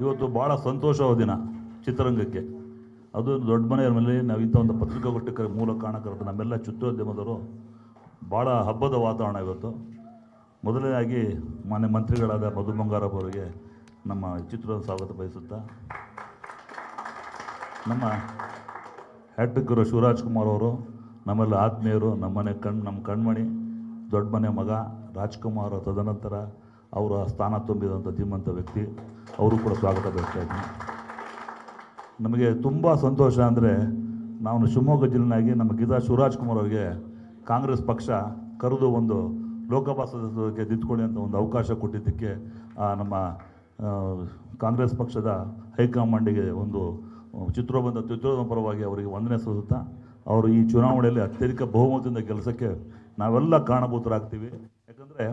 ಇವತ್ತು ಭಾಳ ಸಂತೋಷವಾದ ದಿನ ಚಿತ್ರರಂಗಕ್ಕೆ. ಅದು ದೊಡ್ಡ ಮನೆಯ ಮೇಲೆ ನಾವು ಇಂಥ ಒಂದು ಪತ್ರಿಕಾ ಕರೆ ಮೂಲ ಕಾರಣಕರ್ತ ನಮ್ಮೆಲ್ಲ ಚಿತ್ರೋದ್ಯಮದವರು ಭಾಳ ಹಬ್ಬದ ವಾತಾವರಣ ಇವತ್ತು. ಮೊದಲನೇದಾಗಿ ಮಾನ್ಯ ಮಂತ್ರಿಗಳಾದ ಮಧು ಬಂಗಾರಪ್ಪ ಅವರಿಗೆ ನಮ್ಮ ಚಿತ್ರದ ಸ್ವಾಗತ ಬಯಸುತ್ತಾ. ನಮ್ಮ ಹ್ಯಾಟ್ರಿಕ್ಕರು ಶಿವರಾಜ್ ಕುಮಾರ್ ಅವರು, ನಮ್ಮೆಲ್ಲ ಆತ್ಮೀಯರು ನಮ್ಮನೆ ಕಣ್, ನಮ್ಮ ಕಣ್ಮಣಿ, ದೊಡ್ಡ ಮನೆ ಮಗ ರಾಜ್ಕುಮಾರ್ ತದನಂತರ ಅವರ ಸ್ಥಾನ ತುಂಬಿದಂಥ ಧೀಮಂತ ವ್ಯಕ್ತಿ, ಅವರು ಕೂಡ ಸ್ವಾಗತ ಬಯಸ್ತಾ ಇದ್ದೀನಿ. ನಮಗೆ ತುಂಬ ಸಂತೋಷ ಅಂದರೆ ನಾವು ಶಿವಮೊಗ್ಗ ಜಿಲ್ಲೆನಾಗಿ ನಮ್ಮ ಗೀತಾ ಶಿವರಾಜ್ ಕುಮಾರ್ ಅವರಿಗೆ ಕಾಂಗ್ರೆಸ್ ಪಕ್ಷ ಕರೆದು ಒಂದು ಲೋಕಸಭಾ ಸದಸ್ಯರಿಗೆ ನಿಂತ್ಕೊಳ್ಳಿ ಅಂತ ಒಂದು ಅವಕಾಶ ಕೊಟ್ಟಿದ್ದಕ್ಕೆ ನಮ್ಮ ಕಾಂಗ್ರೆಸ್ ಪಕ್ಷದ ಹೈಕಮಾಂಡಿಗೆ ಒಂದು ಚಿತ್ರೋಬಂಧ ಚಿತ್ರೋದ ಪರವಾಗಿ ಅವರಿಗೆ ವಂದನೆ ಸಲ್ಲಿಸುತ್ತಾ ಅವರು ಈ ಚುನಾವಣೆಯಲ್ಲಿ ಅತ್ಯಧಿಕ ಬಹುಮತದಿಂದ ಕೆಲಸಕ್ಕೆ ನಾವೆಲ್ಲ ಕಾರಣಭೂತರಾಗ್ತೀವಿ. ಯಾಕಂದರೆ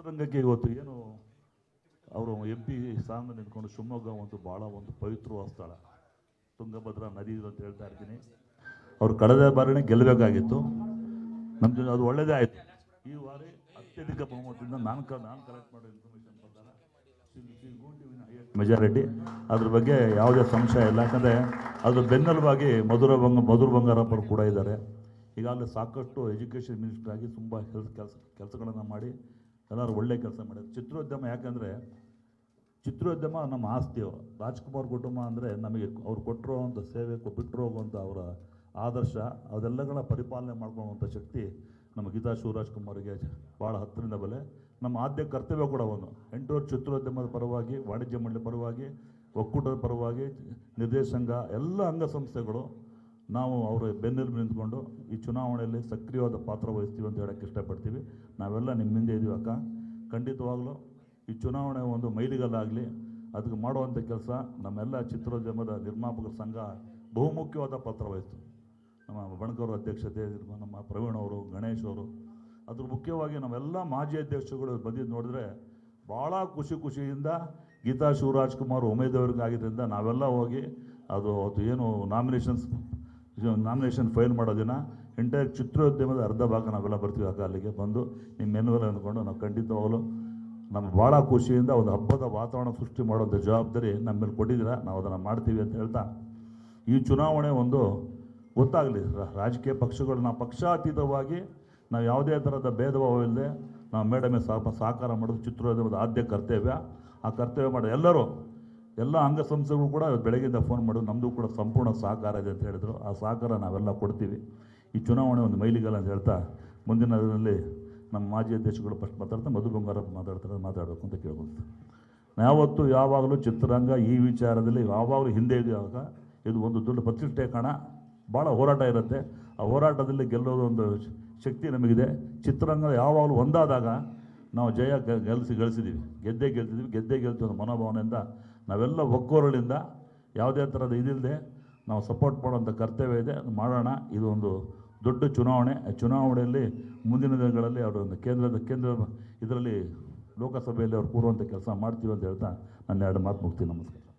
ಚಿತ್ರರಂಗಕ್ಕೆ ಇವತ್ತು ಏನು ಅವರು ಎಂ ಪಿ ಸ್ಥಾನ ನಿಂತ್ಕೊಂಡು ಶಿವಮೊಗ್ಗ ಒಂದು ಭಾಳ ಒಂದು ಪವಿತ್ರವಾದ ಸ್ಥಳ, ತುಂಗಭದ್ರಾ ನದಿ ಅಂತ ಹೇಳ್ತಾ ಇರ್ತೀನಿ. ಅವ್ರು ಕಳೆದ ಬಾರಿನೇ ಗೆಲ್ಲಬೇಕಾಗಿತ್ತು. ನಮ್ಮ ಜೊತೆ ಅದು ಒಳ್ಳೆಯದೇ ಆಯಿತು. ಈ ಬಾರಿ ಅತ್ಯಧಿಕ ಬಹುಮತದಿಂದ ನಾನು ಕ, ನಾನು ಕಲೆಕ್ಟ್ ಮಾಡೋ ಮೆಜಾರಿಟಿ ಅದ್ರ ಬಗ್ಗೆ ಯಾವುದೇ ಸಂಶಯ ಇಲ್ಲ. ಯಾಕಂದರೆ ಅದ್ರ ಬೆನ್ನೆಲುಬಾಗಿ ಮಧುರ ಬಂಗ, ಮಧುರ ಬಂಗಾರಪ್ಪರು ಕೂಡ ಇದ್ದಾರೆ. ಈಗಾಗಲೇ ಸಾಕಷ್ಟು ಎಜುಕೇಷನ್ ಮಿನಿಸ್ಟರ್ ಆಗಿ ತುಂಬ ಕೆಲಸ, ಕೆಲಸಗಳನ್ನು ಮಾಡಿ ಎಲ್ಲರೂ ಒಳ್ಳೆ ಕೆಲಸ ಮಾಡಿದ್ರು. ಚಿತ್ರೋದ್ಯಮ ಯಾಕಂದರೆ, ಚಿತ್ರೋದ್ಯಮ ನಮ್ಮ ಆಸ್ತಿ ರಾಜ್ಕುಮಾರ್ ಕುಟುಂಬ ಅಂದರೆ ನಮಗೆ ಅವ್ರು ಕೊಟ್ಟಿರೋ ಅಂಥ ಸೇವೆ ಬಿಟ್ಟರು ಹೋಗುವಂಥ ಅವರ ಆದರ್ಶ, ಅದೆಲ್ಲಗಳ ಪರಿಪಾಲನೆ ಮಾಡ್ಕೊಳ್ಳುವಂಥ ಶಕ್ತಿ ನಮ್ಮ ಗೀತಾ ಶಿವರಾಜ್ ಕುಮಾರ್ಗೆ ಭಾಳ ಹತ್ತಿರದ ಬೆಲೆ. ನಮ್ಮ ಆದ್ಯ ಕರ್ತವ್ಯ ಕೂಡ ಒಂದು ಎಂಟೂರು ಚಿತ್ರೋದ್ಯಮದ ಪರವಾಗಿ, ವಾಣಿಜ್ಯ ಮಂಡಳಿ ಪರವಾಗಿ, ಒಕ್ಕೂಟದ ಪರವಾಗಿ ನಿರ್ದೇಶಂಗ ಎಲ್ಲ ಅಂಗಸಂಸ್ಥೆಗಳು ನಾವು ಅವರ ಬೆನ್ನೆಲುಬು ನಿಂತ್ಕೊಂಡು ಈ ಚುನಾವಣೆಯಲ್ಲಿ ಸಕ್ರಿಯವಾದ ಪಾತ್ರ ವಹಿಸ್ತೀವಿ ಅಂತ ಹೇಳೋಕ್ಕೆ ಇಷ್ಟಪಡ್ತೀವಿ. ನಾವೆಲ್ಲ ನಿಮ್ಮ ಹಿಂದೆ ಇದೀವಿ ಅಕ್ಕ. ಖಂಡಿತವಾಗಲೂ ಈ ಚುನಾವಣೆ ಒಂದು ಮೈಲಿಗಲ್ಲಾಗಲಿ, ಅದಕ್ಕೆ ಮಾಡುವಂಥ ಕೆಲಸ ನಮ್ಮೆಲ್ಲ ಚಿತ್ರೋದ್ಯಮದ ನಿರ್ಮಾಪಕರ ಸಂಘ ಬಹುಮುಖ್ಯವಾದ ಪಾತ್ರ ವಹಿಸ್ತು. ನಮ್ಮ ಬಣಕವ್ರ ಅಧ್ಯಕ್ಷತೆ, ನಮ್ಮ ಪ್ರವೀಣ್ ಅವರು, ಗಣೇಶ್ ಅವರು, ಅದ್ರ ಮುಖ್ಯವಾಗಿ ನಾವೆಲ್ಲ ಮಾಜಿ ಅಧ್ಯಕ್ಷಗಳು ಬಂದಿದ್ದು ನೋಡಿದ್ರೆ ಭಾಳ ಖುಷಿ ಖುಷಿಯಿಂದ ಗೀತಾ ಶಿವರಾಜ್ಕುಮಾರ್ ಉಮೇದವರಿಗಾಗಿದ್ದರಿಂದ ನಾವೆಲ್ಲ ಹೋಗಿ ಅದು ಅದು ಏನು ನಾಮಿನೇಷನ್ಸ್ ನಾಮಿನೇಷನ್ ಫೈಲ್ ಮಾಡೋ ದಿನ ಎಂಟೈರ್ ಚಿತ್ರೋದ್ಯಮದ ಅರ್ಧ ಭಾಗ ನಾವೆಲ್ಲ ಬರ್ತೀವಿ ಆ ಅಲ್ಲಿಗೆ ಬಂದು ನಿಮ್ಮ ಮೆನುವಲ್ಲಿ ಅಂದ್ಕೊಂಡು ನಾವು ಖಂಡಿತವಾಗಲೂ ನಮ್ಮ ಭಾಳ ಖುಷಿಯಿಂದ ಒಂದು ಹಬ್ಬದ ವಾತಾವರಣ ಸೃಷ್ಟಿ ಮಾಡೋದು ಜವಾಬ್ದಾರಿ ನಮ್ಮ ಮೇಲೆ ಕೊಟ್ಟಿದ್ದೀರಾ, ನಾವು ಅದನ್ನು ಮಾಡ್ತೀವಿ ಅಂತ ಹೇಳ್ತಾ. ಈ ಚುನಾವಣೆ ಒಂದು ಗೊತ್ತಾಗಲಿ ರಾಜಕೀಯ ಪಕ್ಷಗಳು ನಾವು ಪಕ್ಷಾತೀತವಾಗಿ ನಾವು ಯಾವುದೇ ಥರದ ಭೇದ ಭಾವ ಇಲ್ಲದೆ ನಾವು ಮೇಡಮೇ ಸಹ ಸಹಕಾರ ಮಾಡೋದು ಚಿತ್ರೋದ್ಯಮದ ಆದ್ಯ ಕರ್ತವ್ಯ. ಆ ಕರ್ತವ್ಯ ಮಾಡೋ ಎಲ್ಲರೂ ಎಲ್ಲ ಅಂಗಸಂಸ್ಥೆಗಳು ಕೂಡ ಬೆಳಗ್ಗೆಯಿಂದ ಫೋನ್ ಮಾಡೋದು ನಮ್ಮದು ಕೂಡ ಸಂಪೂರ್ಣ ಸಹಕಾರ ಇದೆ ಅಂತ ಹೇಳಿದರು. ಆ ಸಹಕಾರ ನಾವೆಲ್ಲ ಕೊಡ್ತೀವಿ. ಈ ಚುನಾವಣೆ ಒಂದು ಮೈಲಿಗಲ್ಲ ಅಂತ ಹೇಳ್ತಾ ಮುಂದಿನ ದಿನದಲ್ಲಿ ನಮ್ಮ ಮಾಜಿ ಅಧ್ಯಕ್ಷಗಳು ಫಸ್ಟ್ ಮಾತಾಡ್ತಾ ಮಧು ಬಂಗಾರಪ್ಪ ಮಾತಾಡ್ತಾರೆ, ಮಾತಾಡಬೇಕು ಅಂತ ಕೇಳ್ಕೊಳ್ತೀನಿ ಯಾವತ್ತು ಯಾವಾಗಲೂ ಚಿತ್ರರಂಗ ಈ ವಿಚಾರದಲ್ಲಿ ಯಾವಾಗಲೂ ಹಿಂದೆ ಇದೆಯಾಗ ಇದು ಒಂದು ದೊಡ್ಡ ಪ್ರತಿಷ್ಠೆ ಕಾಣ. ಭಾಳ ಹೋರಾಟ ಇರುತ್ತೆ. ಆ ಹೋರಾಟದಲ್ಲಿ ಗೆಲ್ಲೋದು ಒಂದು ಶಕ್ತಿ ನಮಗಿದೆ. ಚಿತ್ರರಂಗ ಯಾವಾಗಲೂ ಒಂದಾದಾಗ ನಾವು ಜಯ ಗೆಲ್ಸಿ ಗಳಿಸಿದ್ದೀವಿ ಗೆದ್ದೇ ಗೆಲ್ತಿದ್ದೀವಿ. ಗೆದ್ದೇ ಗೆಲ್ತೀವಿ ಅನ್ನೋ ಮನೋಭಾವನೆಯಿಂದ ನಾವೆಲ್ಲ ಒಗ್ಗೋರಳಿಂದ ಯಾವುದೇ ಥರದ ಇದಿಲ್ಲದೆ ನಾವು ಸಪೋರ್ಟ್ ಮಾಡುವಂಥ ಕರ್ತವ್ಯ ಇದೆ. ಅದು ಮಾಡೋಣ. ಇದು ಒಂದು ದೊಡ್ಡ ಚುನಾವಣೆ. ಚುನಾವಣೆಯಲ್ಲಿ ಮುಂದಿನ ದಿನಗಳಲ್ಲಿ ಅವರು ಒಂದು ಕೇಂದ್ರದ ಕೇಂದ್ರ ಇದರಲ್ಲಿ ಲೋಕಸಭೆಯಲ್ಲಿ ಅವರು ಕೂರುವಂಥ ಕೆಲಸ ಮಾಡ್ತೀವಿ ಅಂತ ಹೇಳ್ತಾ ನನ್ನ ಎರಡು ಮಾತು ಮುಗ್ತೀನಿ. ನಮಸ್ಕಾರ.